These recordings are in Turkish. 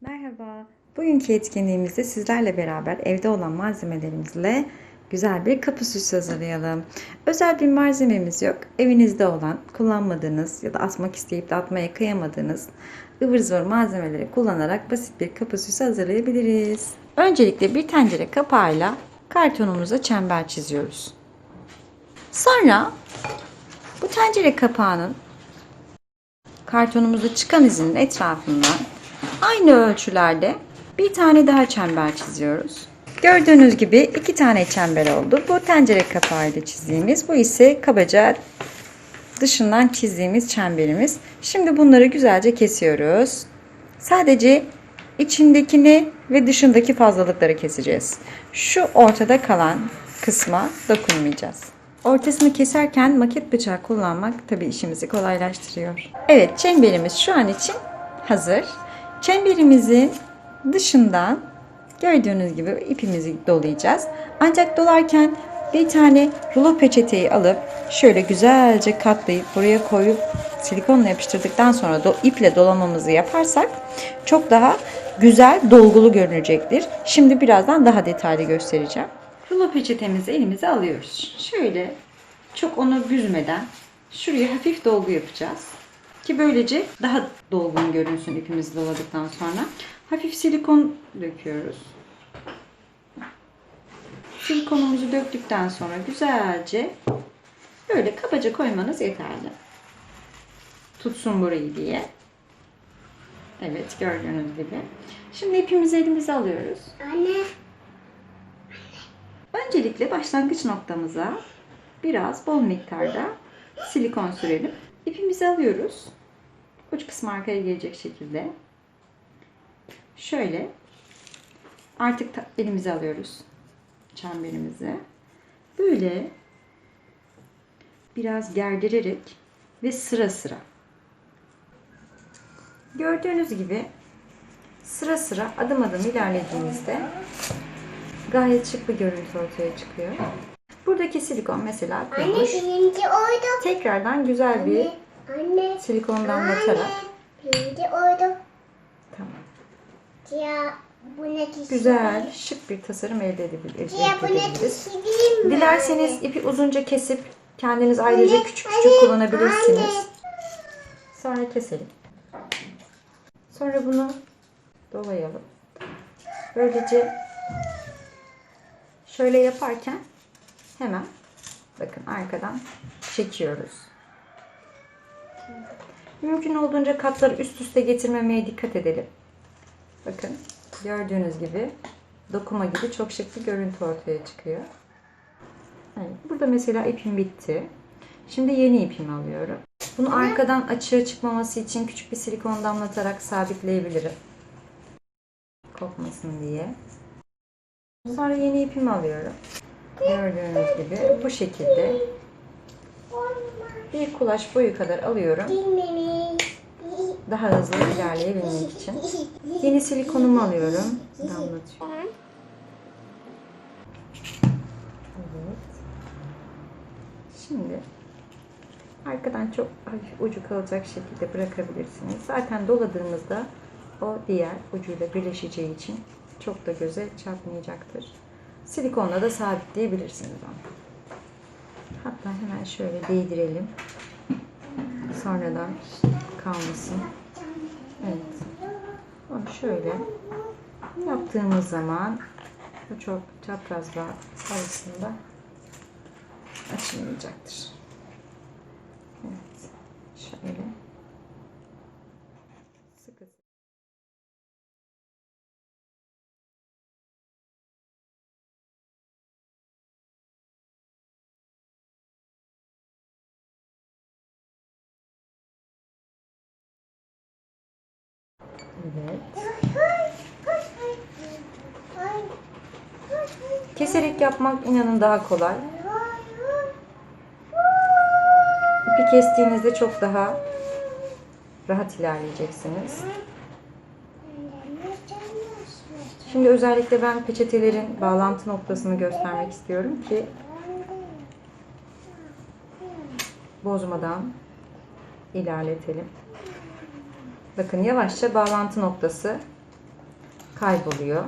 Merhaba. Bugünkü etkinliğimizde sizlerle beraber evde olan malzemelerimizle güzel bir kapı süsü hazırlayalım. Özel bir malzememiz yok. Evinizde olan, kullanmadığınız ya da atmak isteyip de atmaya kıyamadığınız ıvır zıvır malzemeleri kullanarak basit bir kapı süsü hazırlayabiliriz. Öncelikle bir tencere kapağıyla kartonumuza çember çiziyoruz. Sonra bu tencere kapağının kartonumuzda çıkan izinin etrafından aynı ölçülerde bir tane daha çember çiziyoruz. Gördüğünüz gibi iki tane çember oldu. Bu tencere kapağıyla çizdiğimiz, bu ise kabaca dışından çizdiğimiz çemberimiz. Şimdi bunları güzelce kesiyoruz. Sadece içindekini ve dışındaki fazlalıkları keseceğiz. Şu ortada kalan kısma dokunmayacağız. Ortasını keserken maket bıçağı kullanmak tabii işimizi kolaylaştırıyor. Evet çemberimiz şu an için hazır. Çemberimizin dışından gördüğünüz gibi ipimizi dolayacağız. Ancak dolarken bir tane rulo peçeteyi alıp şöyle güzelce katlayıp buraya koyup silikonla yapıştırdıktan sonra do iple dolamamızı yaparsak çok daha güzel dolgulu görünecektir. Şimdi birazdan daha detaylı göstereceğim. Rulo peçetemizi elimize alıyoruz. Şöyle çok onu büzmeden şuraya hafif dolgu yapacağız. Ki böylece daha dolgun görünsün ipimizi doladıktan sonra. Hafif silikon döküyoruz. Silikonumuzu döktükten sonra güzelce böyle kabaca koymanız yeterli. Tutsun burayı diye. Evet gördüğünüz gibi. Şimdi ipimizi elimize alıyoruz. Anne. Öncelikle başlangıç noktamıza biraz bol miktarda silikon sürelim. İpimizi alıyoruz. Uç kısmı arkaya gelecek şekilde. Şöyle artık elimize alıyoruz çemberimizi. Böyle biraz gerdirerek ve sıra sıra. Gördüğünüz gibi sıra sıra adım adım ilerlediğimizde gayet şık bir görüntü ortaya çıkıyor. Buradaki silikon mesela oydu. Tekrardan güzel bir Anne. silikon Anne. damlatarak Birinci oydu. tamam. Ya bu ne kişi? güzel şık bir tasarım elde edebil- Ya bu ne edebiliriz. kişi değil mi? Dilerseniz ipi uzunca kesip kendiniz ayrıca Anne, küçük küçük anne, kullanabilirsiniz. anne. Sonra keselim. Sonra bunu dolayalım. Böylece şöyle yaparken hemen bakın arkadan çekiyoruz. Mümkün olduğunca katları üst üste getirmemeye dikkat edelim. Bakın gördüğünüz gibi dokuma gibi çok şık bir görüntü ortaya çıkıyor. Evet, burada mesela ipim bitti. Şimdi yeni ipimi alıyorum. Bunu arkadan açığa çıkmaması için küçük bir silikon damlatarak sabitleyebilirim. Kopmasın diye. Sonra yeni ipimi alıyorum. Gördüğünüz gibi bu şekilde bir kulaç boyu kadar alıyorum. Daha hızlı ilerleyebilmek için. Yeni silikonumu alıyorum. Damlatıyorum. Evet. Şimdi arkadan çok hafif ucu kalacak şekilde bırakabilirsiniz. Zaten doladığımızda o diğer ucuyla birleşeceği için çok da göze çarpmayacaktır. Silikonla da sabitleyebilirsiniz onu. Hatta hemen şöyle değdirelim. Sonradan kalmasın. Evet. Onu şöyle yaptığımız zaman bu çok çaprazlar arasında açılmayacaktır. Evet. Şöyle. Evet. Keserek yapmak inanın daha kolay. İpi kestiğinizde çok daha rahat ilerleyeceksiniz. Şimdi özellikle ben peçetelerin bağlantı noktasını göstermek istiyorum ki bozmadan ilerletelim. Bakın yavaşça bağlantı noktası kayboluyor.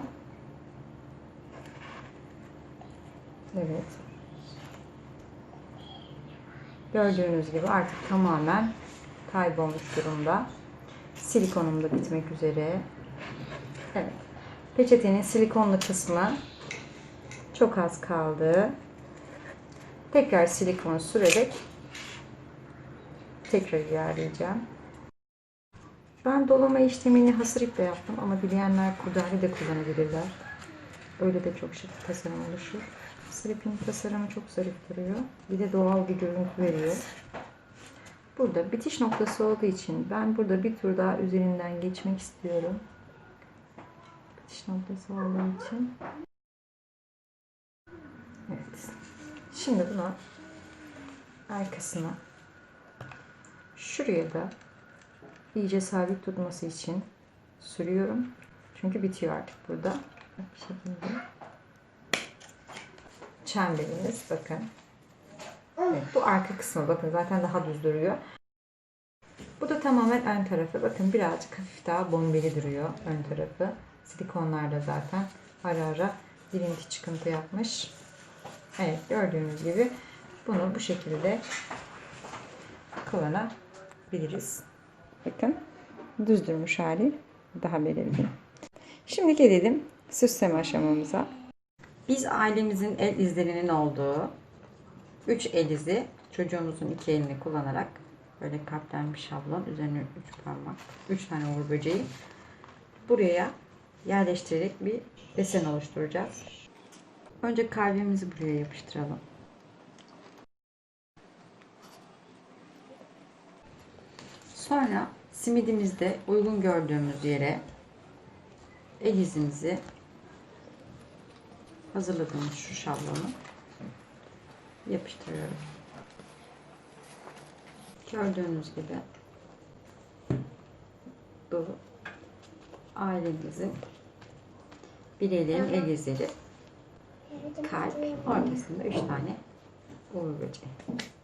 Evet. Gördüğünüz gibi artık tamamen kaybolmuş durumda. Silikonum da bitmek üzere. Evet. Peçetenin silikonlu kısmı çok az kaldı. Tekrar silikon sürerek tekrar ilerleyeceğim. Ben dolama işlemini hasır iple yaptım ama dileyenler kurdele de kullanabilirler. Öyle de çok şık tasarım oluşur. Hasır ipin tasarımı çok zarif duruyor. Bir de doğal bir görüntü veriyor. Burada bitiş noktası olduğu için ben burada bir tur daha üzerinden geçmek istiyorum. Bitiş noktası olduğu için. Evet. Şimdi bunu arkasına şuraya da iyice sabit tutması için sürüyorum. Çünkü bitiyor artık burada. Bir şekilde. Çemberimiz bakın. Evet, bu arka kısmı bakın zaten daha düz duruyor. Bu da tamamen ön tarafı. Bakın birazcık hafif daha bombeli duruyor ön tarafı. Silikonlarda zaten ara ara dirinti çıkıntı yapmış. Evet gördüğünüz gibi bunu bu şekilde kullanabiliriz. Bakın düz durmuş hali daha belirgin. Şimdi gelelim süsleme aşamamıza. Biz ailemizin el izlerinin olduğu 3 el izi çocuğumuzun iki elini kullanarak böyle kalplenmiş şablon üzerine 3 parmak 3 tane uğur böceği buraya yerleştirerek bir desen oluşturacağız. Önce kalbimizi buraya yapıştıralım. Sonra simidimizde uygun gördüğümüz yere el izimizi hazırladığımız şu şablonu yapıştırıyorum. Gördüğünüz gibi bu ailemizin bir elin el izleri kalp ortasında 3 tane uğur böceği.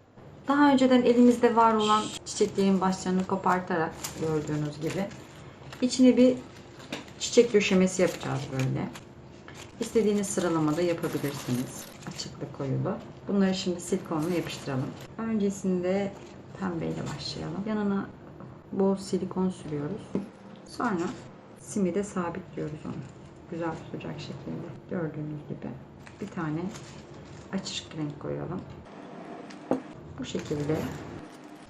Daha önceden elimizde var olan çiçeklerin başlarını kopartarak gördüğünüz gibi içine bir çiçek döşemesi yapacağız böyle. İstediğiniz sıralamada yapabilirsiniz. Açıklı koyulu. Bunları şimdi silikonla yapıştıralım. Öncesinde pembeyle başlayalım. Yanına bol silikon sürüyoruz. Sonra simide sabitliyoruz onu. Güzel tutacak şekilde. Gördüğünüz gibi bir tane açık renk koyalım. Bu şekilde.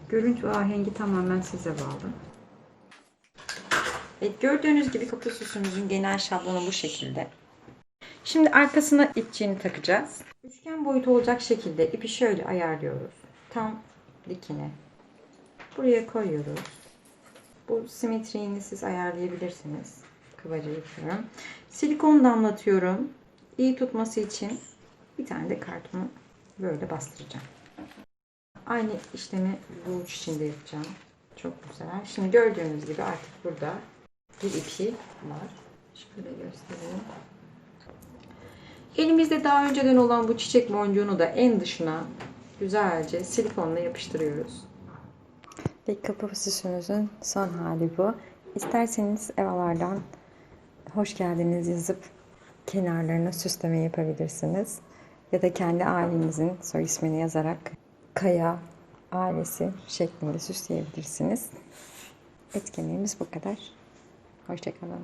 Görüntü ve ahengi tamamen size bağlı. Evet, gördüğünüz gibi kapı süsümüzün genel şablonu bu şekilde. Şimdi arkasına ipçiğini takacağız. Üçgen boyutu olacak şekilde ipi şöyle ayarlıyoruz. Tam dikine. Buraya koyuyoruz. Bu simetriğini siz ayarlayabilirsiniz. Kıvaca yapıyorum. Silikon damlatıyorum. İyi tutması için bir tane de kartımı böyle bastıracağım. Aynı işlemi bu uç içinde yapacağım. Çok güzel. Şimdi gördüğünüz gibi artık burada bir ipi var. Şöyle göstereyim. Elimizde daha önceden olan bu çiçek boncuğunu da en dışına güzelce silikonla yapıştırıyoruz. Ve kapı süsümüzün son hali bu. İsterseniz evalardan hoş geldiniz yazıp kenarlarına süsleme yapabilirsiniz. Ya da kendi ailenizin soy ismini yazarak Kaya ailesi şeklinde süsleyebilirsiniz. Etkinliğimiz bu kadar. Hoşçakalın.